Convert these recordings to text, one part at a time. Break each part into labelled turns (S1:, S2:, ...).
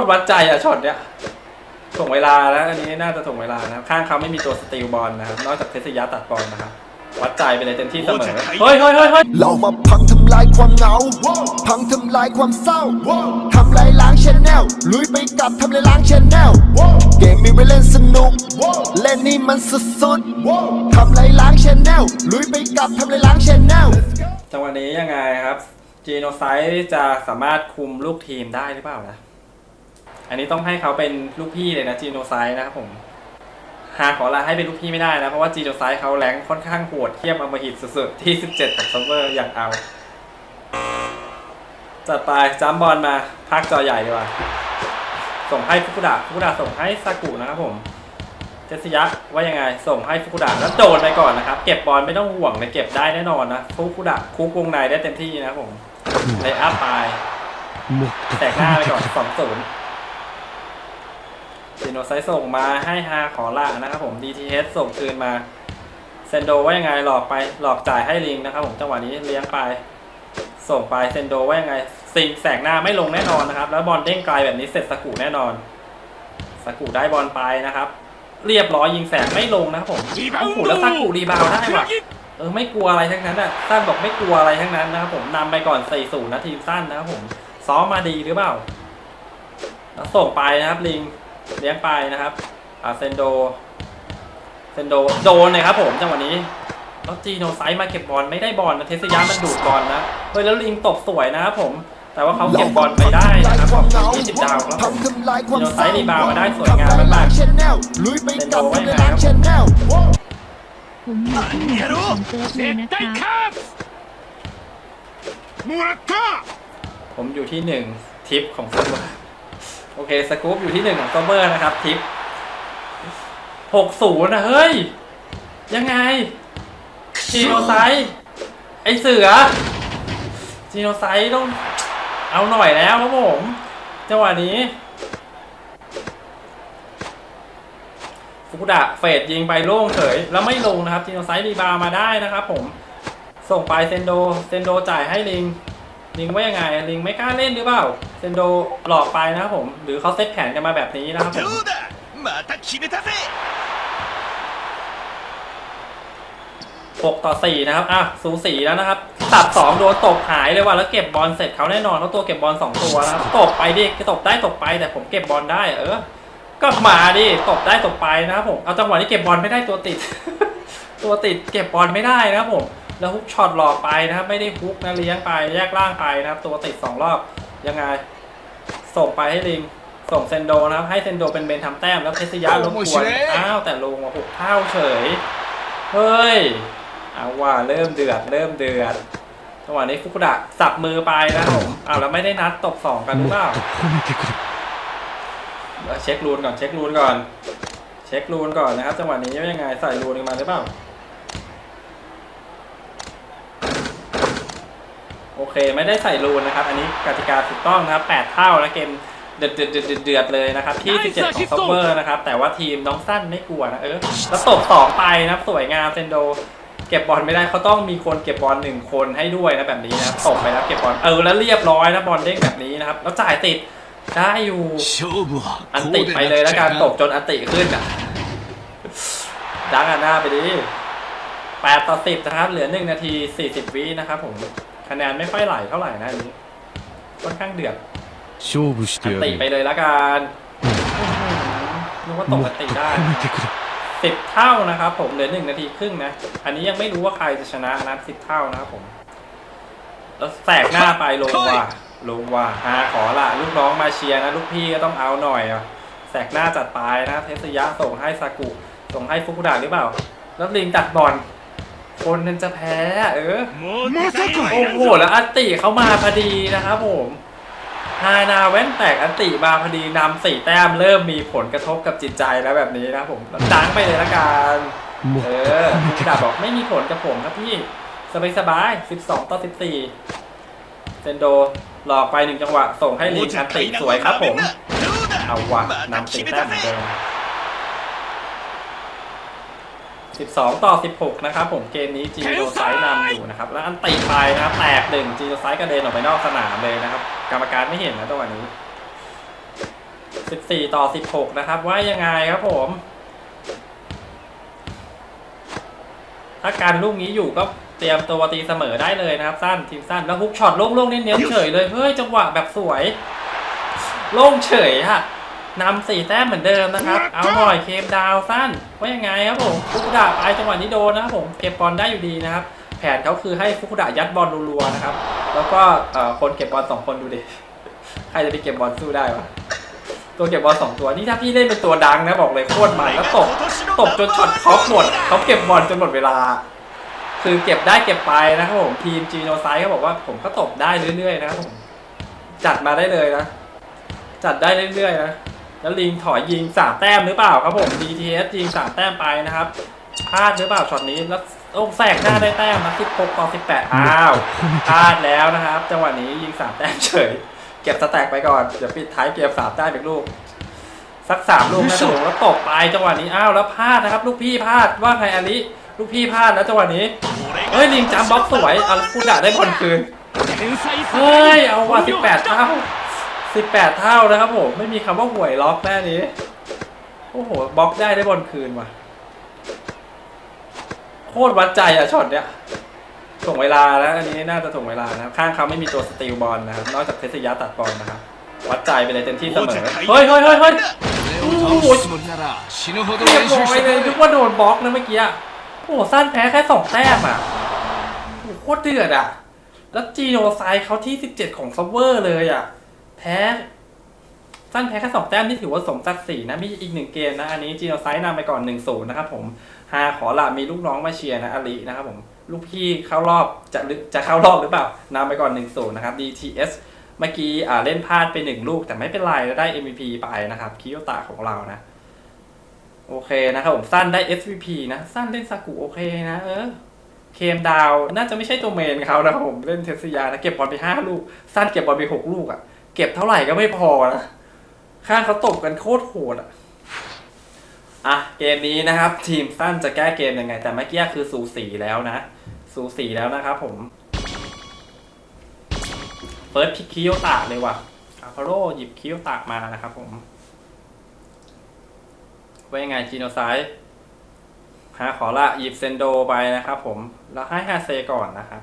S1: ตรวัดใจอะช็อตเนี้ยถ่วงเวลาแล้วอันนี้น่าจะถ่วงเวลานะครับข้างเขาไม่มีตัวสตีลบอลนะครับนอกจากเทสยาตัดบอลนะครับวัดใจไปเลยเต็มที่เสมอเฮ้ยเฮ้ยเฮ้ยเฮ้ย
S2: เรามาพังทำลายความเหงา พังทำลายความเศร้าทำลายล้างชแนลลุยไปกับทำลายล้างชแนลเกมมีไว้เล่นสนุกเล่นนี่มันสุดๆทำลายล้างชแนลลุยไปกับทำลายล้างชแนล
S1: จังหวะนี้ยังไงครับจีโนไซต์จะสามารถคุมลูกทีมได้หรือเปล่านะ อันนี้ต้องให้เขาเป็นลูกพี่เลยนะจีโนไซนะครับผมหาขอลาให้เป็นลูกพี่ไม่ได้นะ เพราะว่าจีโนไซเขาแรงค่อนข้างโหดเทียบอมหิตสุดๆ ที่ 17ของซัมเมอร์อย่างเอาจัดไปจัมบอลมาพักจอใหญ่ดีกว่า ส่งให้ฟุกุดะฟุกุดะส่งให้ซากุนะครับผมเจสยะว่ายังไง ส่งให้ฟุกุดะแล้วโดนไปก่อนนะครับ เก็บบอลไม่ต้องห่วงเลยเก็บได้แน่นอนนะฟุกุดะคุกวงในได้เต็มที่นะครับผมเลยอัพไปแตกหน้าไปก่อนสองศูนย์ จิโนไซส่งมาให้ฮาขอละนะครับผม DTH ส่งคืนมาเซนโดว่ายังไงหลอกไปหลอกจ่ายให้ลิงนะครับผมจังหวะนี้เลี้ยงไป ส่งไปเซนโดว่ายังไงซิงแสกหน้าไม่ลงแน่นอนนะครับ แล้วบอลเด้งไกลแบบนี้เสร็จสกุแน่นอนสกุได้บอลไปนะครับ เรียบร้อยยิงแสกไม่ลงนะครับผมโอ้โหแล้วสกุรีบาวได้ว่ะเออไม่กลัวอะไรทั้งนั้นอะสั้นบอกไม่กลัวอะไรทั้งนั้นนะครับผมนำไปก่อน4ศูนย์นะทีมสั้นนะครับผมซ้อมมาดีหรือเปล่าแล้วส่งไปนะครับลิง เลี้ยงไปนะครับอาเซนโด เซนโดโดนนะครับผมจังหวะนี้แล้วจีโนไซมาเก็บบอลไม่ได้บอลนะเทสยามันดูดบอลนะเฮ้ยแล้วลิงตกสวยนะครับผมแต่ว่าเขาเก็บบอลไปได้นะครับขอบคุณ20ดาวครับผมโนไซ
S2: รี
S1: บาวมาได้สวยงาม
S2: มา
S1: ก
S2: ๆเซนโดไว้ไงครับ
S3: ผมอยู่ที่หนึ่งขงเซิร์ฟเครับ
S1: ผมอยู่ที่หนึ่งทิปของเซิร์ฟ อเคสกู๊ปอยู่ที่หนึ่งของซัมเมอร์นะครับ ทิปหกศูนย์นะเฮ้ย ยังไงจีโนไซด์ไอเสือจีโนไซด์ต้องเอาหน่อยแล้วครับผมจังหวะนี้ฟุกุดะเฟดยิงไปโล่งเฉยแล้วไม่ลงนะครับจีโนไซด์รีบาวมาได้นะครับผม ส่งไปเซนโดเซนโดจ่ายให้ลิง ลิงว่ายังไงลิงไม่กล้าเล่นหรือเปล่าเซนโดหลอกไปนะผม หรือเขาเซตแผนกันมาแบบนี้นะครับผม
S4: ห
S1: กต่อสี่นะครับ อะ สูสีแล้วนะครับ ตัดสองโดนตกหายเลยว่ะ แล้วเก็บบอลเสร็จเขาแน่นอนเขาตัวเก็บบอลสองตัวนะครับตกไปดิตกได้ตกไป แต่ผมเก็บบอลได้ เออ ก็มาดิตกได้ตกไปนะครับผม เอาจังหวะที่เก็บบอลไม่ได้ตัวติด ตัวติดเก็บบอลไม่ได้นะครับผม แล้วฮุกช็อตหลอกไปนะครับ ไม่ได้ฮุกนะเลี้ยงไปแยกล่างไปนะครับ ตัวติดสองรอบยังไง ส่งไปให้ลิง ส่งเซนโดนะครับ ให้เซนโดเป็นเบนทำแต้มแล้วเพชรยะลบควนอ้าวแต่ลงมาหกเท้าเฉยเฮ้ยอาว่าเริ่มเดือดเริ่มเดือดจังหวะนี้ฟุกุดะสับมือไปนะผมอ้าวแล้วไม่ได้นัดตบสองกันหรือเปล่าเช็ครูนก่อนเช็ครูนก่อน เช็ครูนก่อนนะครับจังหวะนี้ยังไงใส่รูนมาหรือเปล่า โอเคไม่ได้ใส่รูนนะครับ อันนี้กติกาถูกต้องนะครับแปดเท่านะเกมเดือดเดือดเดือดเลยนะครับที่ 17 ของซัพเปอร์นะครับ แต่ว่าทีมน้องสั้นไม่กลัวนะเออแล้วตบสองไปนะสวยงามเซนโด เก็บบอลไม่ได้เขาต้องมีคนเก็บบอลหนึ่งคนให้ด้วยนะแบบนี้นะตบไปแล้วเก็บบอลเออแล้วเรียบร้อยนะบอลเด้งแบบนี้นะครับ แล้วจ่ายติดได้อยู่อันติไปเลยแล้วการตกจนอันติขึ้นอะดังอันหน้าไปดิแปดต่อสิบนะครับ เหลือหนึ่งนาทีสี่สิบวินะครับผม คะแนนไม่ค่อยไหลเท่าไหร่นะอันนี้ ค่อนข้างเดือด
S5: 勝負して
S1: อัน
S5: や
S1: ติ
S5: る
S1: ไปเลยแล้วกันนึกว่าตก
S5: も
S1: อั
S5: っ
S1: น
S5: と
S1: ติ
S5: 褒
S1: ได้
S5: めてくれ
S1: สิบเท่านะครับผม เหลือหนึ่งนาทีครึ่งนะ อันนี้ยังไม่รู้ว่าใครจะชนะนะสิบเท่านะครับผม แล้วแสกหน้าไปลงว่ะลงว่ะฮาขอละลูกน้องมาเชียร์นะ ลูกพี่ก็ต้องเอาหน่อยอ่ะ แสกหน้าจัดไปนะ เทสยะส่งให้ซากุ ส่งให้ฟุกุดะหรือเปล่า แล้วลิงตัดบอล คนนั้นจะแพ้เออ
S4: มาซะก
S1: โอ้โหแล้วอันติเข้ามาพอดีนะครับผมฮานาแว่นแตกอันติมาพอดีนำสี่แต้มเริ่มมีผลกระทบกับจิตใจแล้วแบบนี้นะผมดังไปเลยละกันเออดา
S5: บ
S1: บอกไม่มีผลกับผมครับพี่สบายสบาย12 ต่อสิบสี่เซนโดหลอกไปหนึ่งจังหวะ ส่งให้ลิงอันติสวยครับผม เอาวะนำสี่แต้มเหมือนเดิม 12 ต่อ 16 นะครับผมเกมนี้จีโรไซด์นำอยู่นะครับ แล้วอันติไปนะครับแตกหนึ่งจีโรไซด์กระเด็นออกไปนอกสนามเลยนะครับ กรรมการไม่เห็นนะตัวนี้ 14 ต่อ 16 นะครับ ว่ายังไงครับผม ถ้าการลูกนี้อยู่ก็เตรียมตัวตีเสมอได้เลยนะครับ สั้นทีมสั้นแล้วฮุกช็อตโล่งๆเน้นๆเฉยเลยเฮ้ยจังหวะแบบสวย โล่งเฉยฮะ นำสี่แต้มเหมือนเดิมนะครับ เอาหน่อยเคมดาวสั้นว่ายังไงครับผมฟุกุดะไปจังหวะนี้โดนนะครับผมเก็บบอลได้อยู่ดีนะครับ แผนเขาคือให้ฟุกุดะยัดบอลรัวๆนะครับ แล้วก็เอ่อคนเก็บบอลสองคนดูดิใครจะไปเก็บบอลสู้ได้วะตัวเก็บบอลสองตัวนี่ถ้าพี่เล่นเป็นตัวดังนะบอกเลยโคตรมันแล้วตบตบจนช็อตเขาหมดเขาเก็บบอลจนหมดเวลา คือเก็บได้เก็บไปนะครับผมทีมจีโนไซเขาบอกว่าผมก็ตบได้เรื่อยๆนะครับผมจัดมาได้เลยนะจัดได้เรื่อยๆนะ แล้วลิงถอยยิงสามแต้มหรือเปล่าครับผม DTS ยิงสามแต้มไปนะครับพลาดหรือเปล่าช็อตนี้แล้วโอ้แสกหน้าได้แต้มนะ16ต่อ18อ้าวพลาดแล้วนะครับจังหวะนี้ยิงสามแต้มเฉย เก็บสแต็กไปก่อนเดี๋ยวปิดท้ายเกมสามแต้มอีกลูกสักสามลูกน่าจะลงแล้วตกไปจังหวะนี้อ้าวแล้วพลาดนะครับ ลูกพี่พลาดว่าไงอลิลูกพี่พลาดแล้วจังหวะนี้เฮ้ยลิงจำบล็อกสวยเอาพูดด่าได้บอลคืนเฮ้ยเอาว่ะสิบแปดเท่า 18 เท่านะครับผมไม่มีคำว่าห่วยล็อกแน่นี้โอ้โหบล็อกได้ได้บอลคืนว่ะโคตรวัดใจอะช็อตเนี้ยส่งเวลาแล้วอันนี้น่าจะส่งเวลานะข้างเขาไม่มีตัวสตีลบอลนะครับนอกจากเทสยะตัดบอลนะครับวัดใจไปเลยเต็มที่เสมอเฮ้ยเฮ้ยเฮ้ยเฮ้ย
S5: โอ้โห
S1: เรียบร้อยเลยนึกว่าโดนบล็อกนะเมื่อกี้โอ้โหสั้นแพ้แค่สองแต้มอะโอ้โหโคตรเดือดอะแล้วจีโนไซเขาที่ 17 ของซัฟเวอร์เลยอะ แพ้สั้นแพ้แค่สองแต้มนี่ถือว่าสมศักดิ์ศรีนะ มีอีกหนึ่งเกมนะ อันนี้จีโนไซด์นำไปก่อน1-0นย์นะครับผมฮาขอละมีลูกน้องมาเชียร์นะอาลีนะครับผม ลูกพี่เข้ารอบจะจะเข้ารอบหรือเปล่านำไปก่อน1-0นย์นะครับ DTS เมื่อกี้เล่นพลาดไปหนึ่งลูก แต่ไม่เป็นไรได้ MVP ไปนะครับคิโยตะของเรานะ โอเคนะครับผมสั้นได้ SVP นะสั้นเล่นซากุโอเคนะเออเคมดาวน่าจะไม่ใช่ตัวเมนเขานะครับผมเล่นเทสยานะเก็บบอลไปห้าลูกสั้นเก็บบอลไปหกลูกอะ่ะ ก็บเท่าไหร่ก็ไม่พอนะ ข้างเขาตบกันโคตรโหดอะ อะ เกมนี้นะครับ ทีมสั้นจะแก้เกมยังไง แต่เมื่อกี้คือสูสีแล้วนะ สูสีแล้วนะครับผม เฟิร์สพิกคิโยตะเลยว่ะอาพาโรหยิบคิโยตะมานะครับผมว่ายังไงจีโนไซด์หาขอละหยิบเซนโดไปนะครับผม แล้วให้ฮาเซก่อนนะครับ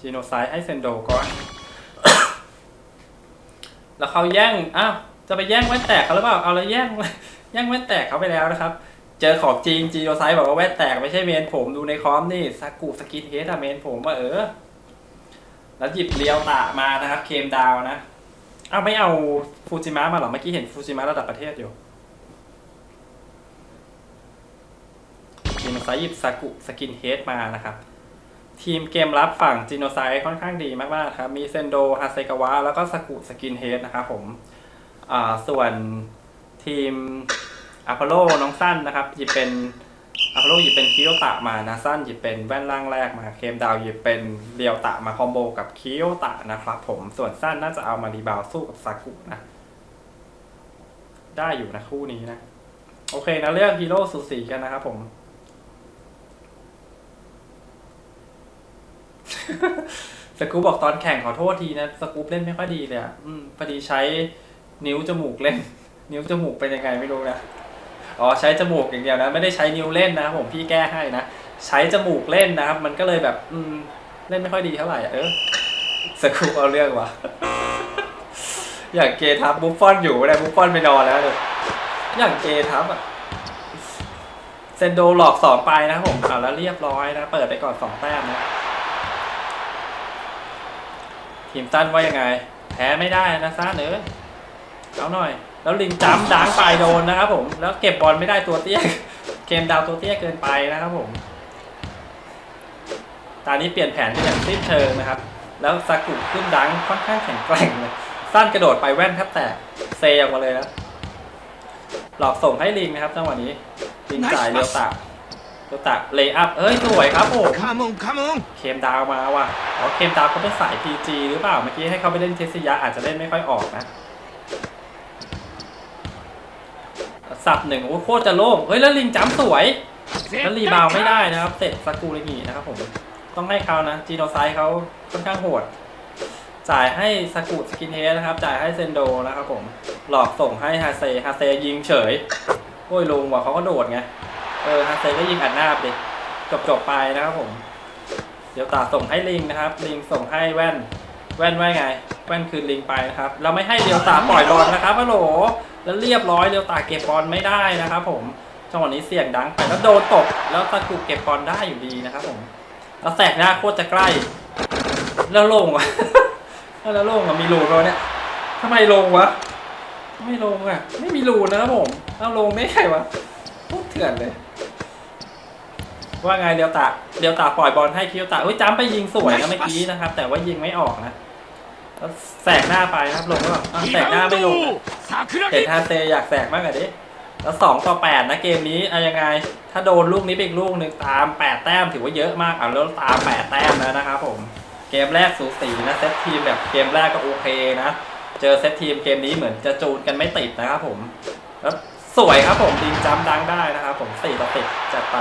S1: จีโนไซด์ให้เซนโดก่อน แล้วเขาแย่งอ้าวจะไปแย่งแว่นแตกเขาหรือเปล่าเอาแล้วแย่งแย่งแว่นแตกเขาไปแล้วนะครับ เจอของจริงจีโนไซด์บอกว่าแว่นแตกไม่ใช่เมนผมดูในคอมนี่ซากุสกินเฮดอะเมนผมว่าเออ แล้วหยิบเลียวตะมานะครับ เคมดาวนะอ้าวไม่เอาฟูจิมะมาหรอเมื่อกี้เห็นฟูจิมะระดับประเทศอยู่จีโนไซด์หยิบซากุสกินเฮดมานะครับ ทีมเกมรับฝั่งจีโนไซค่อนข้างดีมากๆครับ มีเซนโดฮาเซกาวะ แล้วก็ซากุสกินเฮดนะครับผมอ่าส่วนทีมอพอลโลน้องสั้นนะครับหยิบเป็นอพอลโลหยิบเป็นคิโยตะมานะสั้นหยิบเป็นแว่นล่างแรกมาเคมดาวหยิบเป็นเรียวตะมาคอมโบกับคิโยตะนะครับผมส่วนสั้นน่าจะเอามารีบาวสู้กับซากุนะ ได้อยู่นะคู่นี้นะ โอเคนะเรื่องฮีโร่สูสีกันนะครับผม สกูปบอกตอนแข่งขอโทษทีนะ สกูปเล่นไม่ค่อยดีเลยอะอืมพอดีใช้นิ้วจมูกเล่น นิ้วจมูกเป็นยังไงไม่รู้นะ อ๋อใช้จมูกอย่างเดียวนะ ไม่ได้ใช้นิ้วเล่นนะผมพี่แก้ให้นะ ใช้จมูกเล่นนะครับ มันก็เลยแบบ อืม เล่นไม่ค่อยดีเท่าไหร่อะเออสกูปเอาเรื่องวะอย่างเกทับบุฟฟอนอยู่นะบุฟฟอนไปนอนแล้วเลยอย่างเกทับอะเซนโดหลอกสองไปนะครับผมเอาแล้วเรียบร้อยนะ เปิดไปก่อนสองแต้มนะ ทีมสั้นว่ายังไง แพ้ไม่ได้นะซ่าเนอเอาหน่อย แล้วลิงจ้ำดังไปโดนนะครับผม แล้วเก็บบอลไม่ได้ตัวเตี้ย เกมดาวตัวเตี้ยเกินไปนะครับผม ตอนนี้เปลี่ยนแผนเป็นอย่างสิ้นเชิงนะครับ แล้วซากุขึ้นดังค่อนข้างแข็งแกร่งเลยสั้นกระโดดไปแว่นแทบแตก เซออกมาเลยนะหลอกส่งให้ลิงนะครับจังหวะนี้ลิงจ่ายเรียวตะเตัวตักเลย์อัพเอ้ย สวยครับผม
S4: Come on come on
S1: เคมดาวมาว่ะอ๋อเคมดาวเขาเป็นสายจีหรือเปล่า เมื่อกี้ให้เขาไปเล่นเทสยาอาจจะเล่นไม่ค่อยออกนะ สับหนึ่งโอ้โคตรจะโล่ง เฮ้ย แล้วลิงจ้ำสวย แล้วรีบาวไม่ได้นะครับ เสร็จสกูเลยนี่นะครับผม ต้องให้เขานะ จีโนไซเขาค่อนข้างโหด จ่ายให้สกูสกินเฮสนะครับ จ่ายให้เซนโดนะครับผม หลอกส่งให้ฮาเซ ฮาเซยิงเฉย โอ้ยลุงว่ะเขาก็โดดไง เออฮาเซก็ยิงอัดหน้าไปดิจบจบไปนะครับผม เดี๋ยวตาส่งให้ลิงนะครับ ลิงส่งให้แว่น แว่นว่าไง แว่นคืนลิงไปนะครับ เราไม่ให้เดียวตาปล่อยบอลนะครับฮัลโหลแล้วเรียบร้อยเดียวตาเก็บบอลไม่ได้นะครับ ผมจังหวะนี้เสี่ยงดังไปแล้วโดนตก แล้วสกุเก็บบอลได้อยู่ดีนะครับ ผมแล้วแสกหน้าโคตรจะใกล้ แล้วลงวะแล้วลงอะมีรูเราเนี่ยทำไมลงวะไม่ลงอะ ไม่มีรูนะครับผมเอาลงได้ไงวะโคตรเถื่อนเลย ว่าไงเดียวตาเดียวตาปล่อยบอลให้คิวตาอุ้ยจ้ำไปยิงสวยนะเมื่อกี้นะครับ แต่ว่ายิงไม่ออกนะแล้วแสกหน้าไปนะครับลงก็แบบอ้าวแสกหน้าไม่ลงนะ
S5: 桜
S1: เห็น
S5: 木
S1: ฮาเซอยากแสกมากกว่าดิแล้วสองต่อแปดนะเกมนี้อะยังไง ถ้าโดนลูกนี้ไปอีกลูกหนึ่งตามแปดแต้มถือว่าเยอะมากอะแล้วตามแปดแต้มแล้วนะครับผมเกมแรกสูสีนะเซตทีมแบบเกมแรกก็โอเคนะเจอเซตทีมเกมนี้เหมือนจะจูนกันไม่ติดนะครับผมแล้วสวยครับผมดิงจำดังได้นะครับผมสี่ต่อสิบจัดไป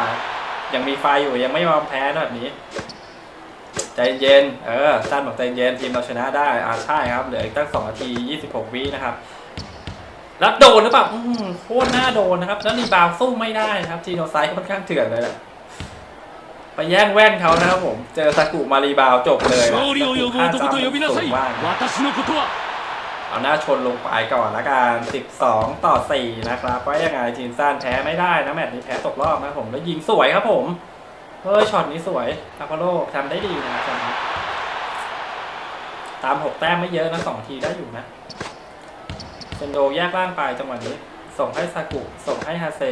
S1: ยังมีไฟอยู่ยังไม่ยอมแพ้นะแบบนี้ ใจเย็น เออสั้นบอกใจเย็นทีมเราชนะได้อ่าใช่ครับเหลืออีกตั้งสองนาทียี่สิบหกวินะครับแล้วโดนหรือเปล่าโคตรหน้าโดนนะครับ แล้วรีบาวสู้ไม่ได้ครับ ทีโนไซค่อนข้างเถื่อนเลยแหละไปแย่งแว่นเขานะครับผม เจอสกุมารีบาวจบเลยนะ
S5: ซากุค่าจ้า
S1: สูงมา เอาหน้าชนลงไปก่อนละกัน 12 ต่อ 4 นะครับว่ายังไงทีมสั้นแพ้ไม่ได้นะแมตช์นี้แพ้ตกรอบนะผม แล้วยิงสวยครับผมเฮ้ยช็อตนี้สวยอาพอลโลทำได้ดีนะครับช็อตนี้ตาม 6 แต้มไม่เยอะนะ2ทีได้อยู่นะเซนโดแยกล่างไปจังหวะนี้ ส่งให้ซากุ ส่งให้ฮาเซ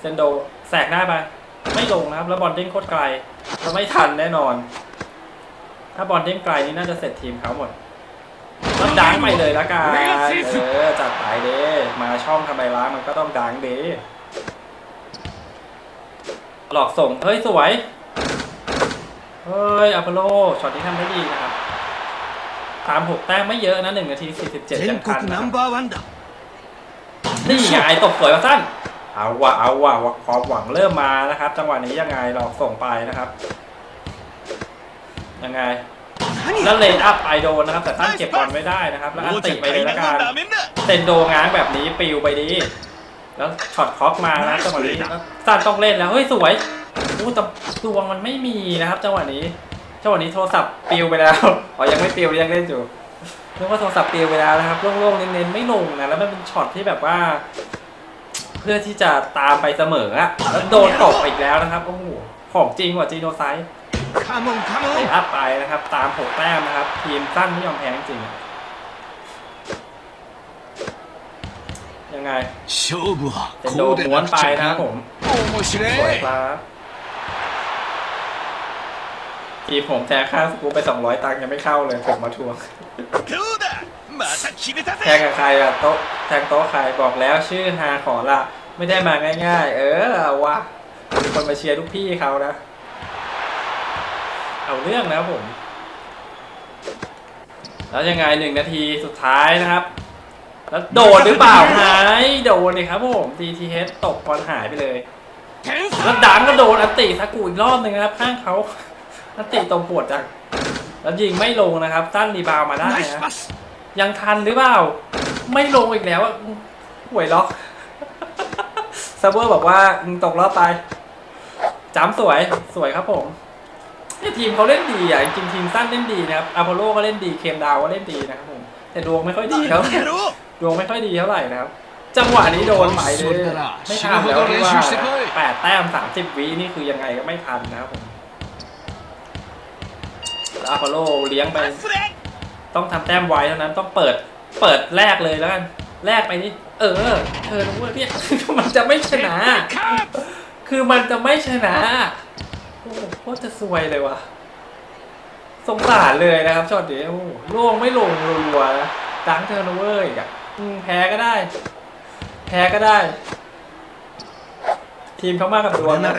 S1: เซนโดแสกหน้าไปไม่ลงนะครับ แล้วบอลเด้งโคตรไกลแล้วไม่ทันแน่นอน ถ้าบอลเด้งไกลนี่น่าจะเสร็จทีมเขาหมด ก็ดังไปเลยละกันเออจัดไปเด้มาช่องทำไมล้ามันก็ต้องดังเด้หลอกส่ง เฮ้ย สวย เฮ้ยอัปโลช็อตนี้ทำได้ดีนะครับสามหกแต้มไม่เยอะนะหนึ่งนาทีสี่สิบเจ็ดยังคันนะนี่ไงตกสวยมาสั้นเอาว่ะเอาว่ะความหวังเริ่มมานะครับ จังหวะนี้ยังไงหลอกส่งไปนะครับ ยังไง แล้วเลนอัพไอโดนนะครับ แต่ท่านเก็บบอลไม่ได้นะครับ แล้วอันติไปเลยละกันเซนโดง้างแบบนี้ปิวไปดี แล้วช็อตคล็อกมานะจังหวะนี้ตั้นต้องเล่นแล้วเฮ้ยสวยอู้แต่ดวงมันไม่มีนะครับจังหวะนี้จังหวะนี้โทรศัพท์ปิวไปแล้วอ๋อยังไม่ปิวยังเล่นอยู่นึกว่าโทรศัพท์ปิวไปแล้วนะครับโล่งๆเน้นๆไม่ลงนะแล้วมันเป็นช็อตที่แบบว่า เพื่อที่จะตามไปเสมออะแล้วโดนตกอีกแล้วนะครับโอ้โหของจริงว่ะจีโนไซ ด์
S4: カモンカモ
S1: ไล่
S4: ン
S1: อัพไปนะครับ ตามหกแต้มนะครับ ทีมสั้นไม่ยอมแพ้จริงๆยังไง
S5: 勝負は
S1: เซนโด
S5: こうで
S1: ม้วน
S5: なく
S1: ไป
S5: ちゃい
S1: นะครับ
S5: か
S1: ผ
S5: ん
S1: ม
S5: 面白
S1: สวย
S5: い
S1: ครับทีมผมแทงค่าสกูปไป 200 ตังค์ยังไม่เข้าเลยผมมาทวง
S4: どうだまた決めた
S1: แทง
S4: ぜ
S1: กับใครอะโต๊ะแทงโต๊ะใครบอกแล้วชื่อฮาขอละ ไม่ได้มาง่าย ๆ เออเอาวะมีคนมาเชียร์ลูกพี่เขานะ เอาเรื่องนะครับผม แล้วยังไงหนึ่งนาทีสุดท้ายนะครับ แล้วโดดหรือเปล่าหายโดดเลยครับผม DTH ตกบอลหายไปเลยแล้วดังก็โดดอัติสกูอีกรอบหนึ่งนะครับ ข้างเขาอัติตรงปวดจังแล้วยิงไม่ลงนะครับตั้นรีบาวมาได้นะยังทันหรือเปล่า ไม่ลงอีกแล้วห่วยล็อกซับเวอร์บอกว่าตกรอบไปจ้ำสวยสวยครับผม นี่ทีมเขาเล่นดีอะจริงทีมสั้นเล่นดีนะครับอพอลโลก็เล่นดีเคมดาวก็เล่นดีนะครับผมแต่ดวงไม่ค่อยดีเท่าดวงไม่ค่อยดีเท่าไหร่นะครับ จังหวะนี้โดนไหมเลยไม่ทันแล้วที่ว่าแปดแต้มสามสิบวินี่คือยังไงก็ไม่ทันนะครับผมอาพอลโลเลี้ยงไป ต้องทำแต้มไวเท่านั้นต้องเปิดเปิดแรกเลยแล้วกันแรกไปนี่เออเธอรู้ว่าพี่มันจะไม่ชนะ คือมันจะไม่ชนะ อ้โหคตรจะสวยเลยวะสงสารเลยนะครับช็อตเดียวล่วงไม่ลงรัวนะดังเทอร์โนเวอร์อีกอะแพ้ก็ได้ แพ้ก็ได้ ทีมเขามากกับดวงนะ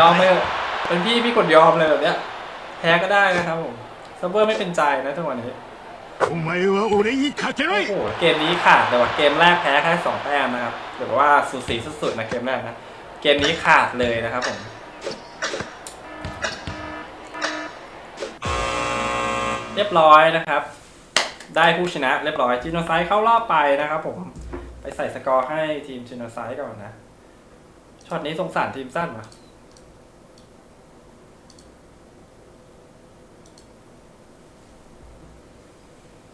S1: ยอมเลยเป็นพี่พี่กดยอมเลยแบบเนี้ย แพ้ก็ได้นะครับผมซับเบอร์ไม่เป็นใจนะจังหวะนี้โอ้โหเกมนี้ขาดแต่ว่าเกมแรกแพ้แค่สองแต้มนะครับหรือว่าสูสีสุดๆนะเกมแรกนะ เกมนี้ขาดเลยนะครับผม เรียบร้อยนะครับ ได้ผู้ชนะเรียบร้อยจิโนไซด์เข้ารอบไปนะครับผมไปใส่สกอร์ให้ทีมจิโนไซด์ก่อนนะช็อตนี้สงสารทีมสั้นวะ